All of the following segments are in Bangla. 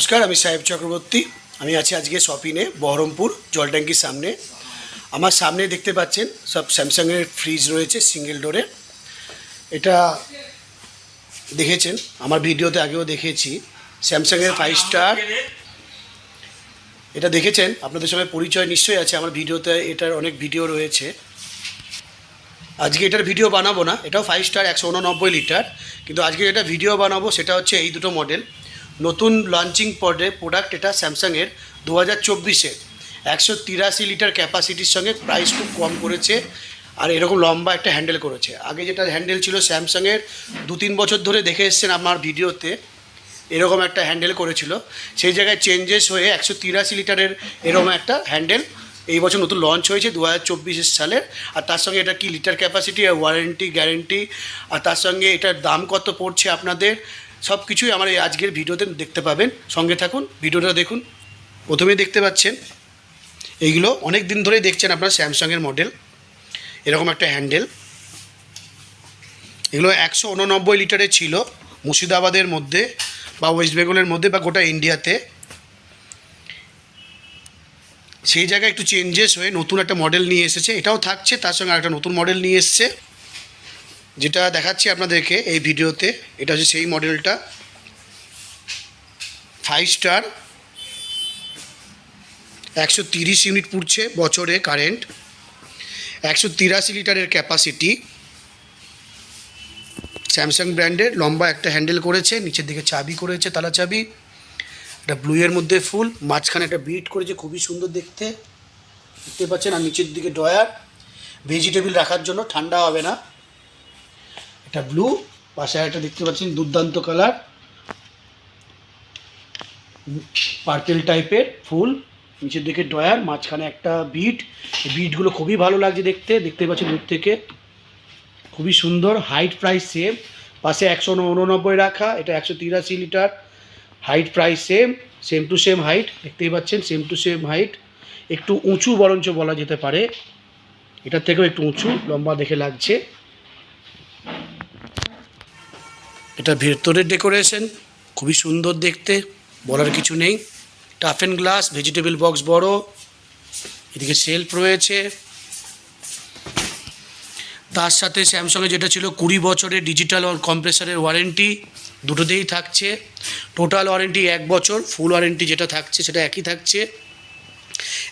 নমস্কার, আমি সাহেব চক্রবর্তী। আমি আছি আজকে শপিনে বহরমপুর, জলট্যাঙ্কির সামনে। আমার সামনে দেখতে পাচ্ছেন, সব স্যামসাংয়ের ফ্রিজ রয়েছে সিঙ্গেল ডোরে এটা দেখেছেন, আমার ভিডিওতে আগেও দেখেছি। স্যামসাংয়ের ফাইভ স্টার এটা দেখেছেন? আপনাদের সঙ্গে পরিচয় নিশ্চয়ই আছে, আমার ভিডিওতে এটার অনেক ভিডিও রয়েছে। আজকে এটার ভিডিও বানাবো না, এটাও ফাইভ স্টার একশো উননব্বই লিটার। কিন্তু আজকে এটা ভিডিও বানাবো, সেটা হচ্ছে এই দুটো মডেল নতুন লঞ্চিং পডে প্রোডাক্ট এটা স্যামসাংয়ের দু হাজার চব্বিশের একশো তিরাশি লিটার ক্যাপাসিটির সঙ্গে প্রাইস খুব কম করেছে আর এরকম লম্বা একটা হ্যান্ডেল করেছে। আগে যেটা হ্যান্ডেল ছিল স্যামসাংয়ের দু তিন বছর ধরে দেখে এসছেন আমার ভিডিওতে, এরকম একটা হ্যান্ডেল করেছিল। সেই জায়গায় চেঞ্জেস হয়ে একশো তিরাশি লিটারের এরকম একটা হ্যান্ডেল এই বছর নতুন লঞ্চ হয়েছে দু হাজার চব্বিশ সালের। আর তার সঙ্গে এটা কি লিটার ক্যাপাসিটি আর ওয়ারেন্টি গ্যারেন্টি আর তার সঙ্গে এটার দাম কত পড়ছে আপনাদের? সব কিছুই আমার এই আজকের ভিডিওতে দেখতে পাবেন। সঙ্গে থাকুন, ভিডিওটা দেখুন। প্রথমেই দেখতে পাচ্ছেন, এইগুলো অনেক দিন ধরেই দেখছেন আপনার স্যামসাংয়ের মডেল। এরকম একটা হ্যান্ডেল। এগুলো একশো উননব্বই লিটারে ছিল মুর্শিদাবাদের মধ্যে বা ওয়েস্ট বেঙ্গলের মধ্যে বা গোটা ইন্ডিয়াতে। সেই জায়গায় একটু চেঞ্জেস হয়ে নতুন একটা মডেল নিয়ে এসেছে। এটাও থাকছে, তার সঙ্গে একটা নতুন মডেল নিয়ে এসছে। যেটা দেখাচ্ছি আপনাদেরকে এই ভিডিওতে, এটা হচ্ছে সেই মডেলটা। ফাইভ স্টার একশো তিরিশ ইউনিট পুড়ছে বছরে কারেন্ট একশো তিরাশি লিটারের ক্যাপাসিটি স্যামসাং ব্র্যান্ডের লম্বা একটা হ্যান্ডেল করেছে, নিচের দিকে চাবি করেছে, তালা চাবি। এটা ব্লুয়ের মধ্যে ফুল, মাঝখানে একটা বিট করেছে, খুবই সুন্দর দেখতে। দেখতে পাচ্ছেন, আর নিচের দিকে ডয়ার ভেজিটেবিল রাখার জন্য ঠান্ডা হবে না। এটা ব্লু পাশে একটা দেখতে পাচ্ছেন, দুর্দান্ত কালার পার্পেল টাইপের ফুল, নিচের দিকে ডয়ার মাঝখানে একটা বিট বিটগুলো খুবই ভালো লাগছে দেখতে দেখতে পাচ্ছেন দূর থেকে, খুবই সুন্দর হাইট প্রাইস সেম পাশে একশো উননব্বই রাখা, এটা একশো তিরাশি litre height price same same to same height দেখতেই পাচ্ছেন সেম টু সেম হাইট একটু উঁচু বরঞ্চ বলা যেতে পারে, এটার থেকেও একটু উঁচু, লম্বা দেখে লাগছে। এটা ভেতরের ডেকোরেশন খুবই সুন্দর দেখতে, বলার কিছু নেই। Tough and glass vegetable box বড়, এদিকে সেলফ রয়েছে। তার সাথে স্যামসংয়ে যেটা ছিল কুড়ি বছরের ডিজিটাল কম্প্রেসারের ওয়ারেন্টি দুটোতেই থাকছে। টোটাল ওয়ারেন্টি এক বছর ফুল ওয়ারেন্টি যেটা থাকছে সেটা একই থাকছে।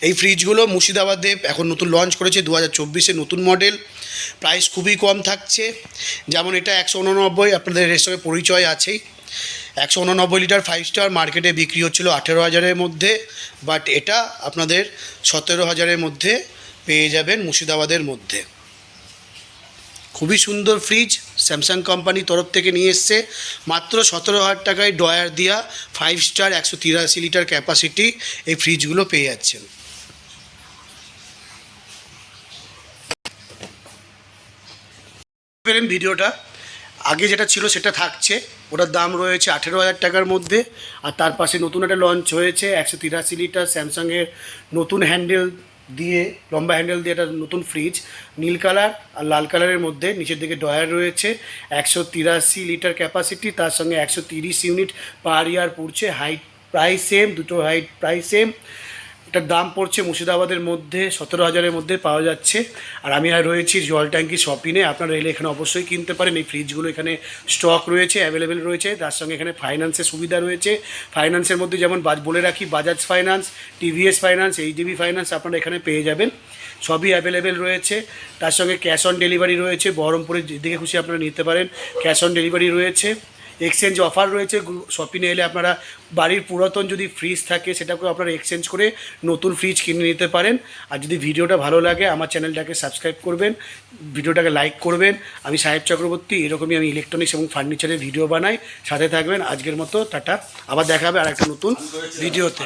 এই ফ্রিজগুলো মুর্শিদাবাদে এখন নতুন লঞ্চ করেছে দু হাজার নতুন মডেল প্রাইস খুবই কম থাকছে। যেমন এটা একশো উননব্বই, আপনাদের সঙ্গে পরিচয় আছেই। একশো উননব্বই লিটার ফাইভ স্টার মার্কেটে বিক্রি হচ্ছিল আঠেরো হাজারের মধ্যে বাট এটা আপনাদের সতেরো হাজারের মধ্যে পেয়ে যাবেন মুর্শিদাবাদের মধ্যে। খুবই সুন্দর ফ্রিজ স্যামসাং কোম্পানি তরফ থেকে নিয়ে এসছে। মাত্র সতেরো হাজার টাকায় ডয়ার দিয়া ফাইভ স্টার একশো তিরাশি লিটার ক্যাপাসিটি এই ফ্রিজগুলো পেয়ে যাচ্ছেন। পেলেন ভিডিওটা। আগে যেটা ছিল সেটা থাকছে। ওটার দাম রয়েছে আঠেরো হাজার টাকার মধ্যে। আর তার পাশে নতুন একটা লঞ্চ হয়েছে, একশো তিরাশি লিটার স্যামসাংয়ের নতুন হ্যান্ডেল দিয়ে, লম্বা হ্যান্ডেল দিয়ে একটা নতুন ফ্রিজ নীল কালার আর লাল কালারের মধ্যে। নিচের দিকে ডয়ার রয়েছে, একশো তিরাশি লিটার ক্যাপাসিটি তার সঙ্গে একশো তিরিশ ইউনিট পার ইয়ার পড়ছে। হাইট প্রাইস সেম দুটো হাইট প্রাইস সেম এটার দাম পড়ছে মুর্শিদাবাদের মধ্যে সতেরো হাজারের মধ্যে পাওয়া যাচ্ছে। আর আমি আর রয়েছি জল ট্যাঙ্কি শপিনে আপনারা এলে এখানে অবশ্যই কিনতে পারেন। এই ফ্রিজগুলো এখানে স্টক রয়েছে অ্যাভেলেবেল রয়েছে। তার সঙ্গে এখানে ফাইন্যান্সের সুবিধা রয়েছে। ফাইন্যান্সের মধ্যে যেমন বলে রাখি Bajaj finance TVS finance HDB finance আপনারা এখানে পেয়ে যাবেন। সবই অ্যাভেলেবেল রয়েছে। তার সঙ্গে ক্যাশ অন ডেলিভারি রয়েছে। বহরমপুরের যেদিকে খুশি আপনারা নিতে পারেন। ক্যাশ অন ডেলিভারি রয়েছে। এক্সচেঞ্জ অফার রয়েছে শপিংয়ে এলে আপনারা বাড়ির পুরাতন যদি ফ্রিজ থাকে সেটাকে আপনারা এক্সচেঞ্জ করে নতুন ফ্রিজ কিনে নিতে পারেন। আর যদি ভিডিওটা ভালো লাগে আমার চ্যানেলটাকে সাবস্ক্রাইব করবেন ভিডিওটাকে লাইক করবেন। আমি সাহেব চক্রবর্তী এরকমই আমি ইলেকট্রনিক্স এবং ফার্নিচারের ভিডিও বানাই। সাথে থাকবেন আজকের মতো টাটা। আবার দেখাবে আর একটা নতুন ভিডিওতে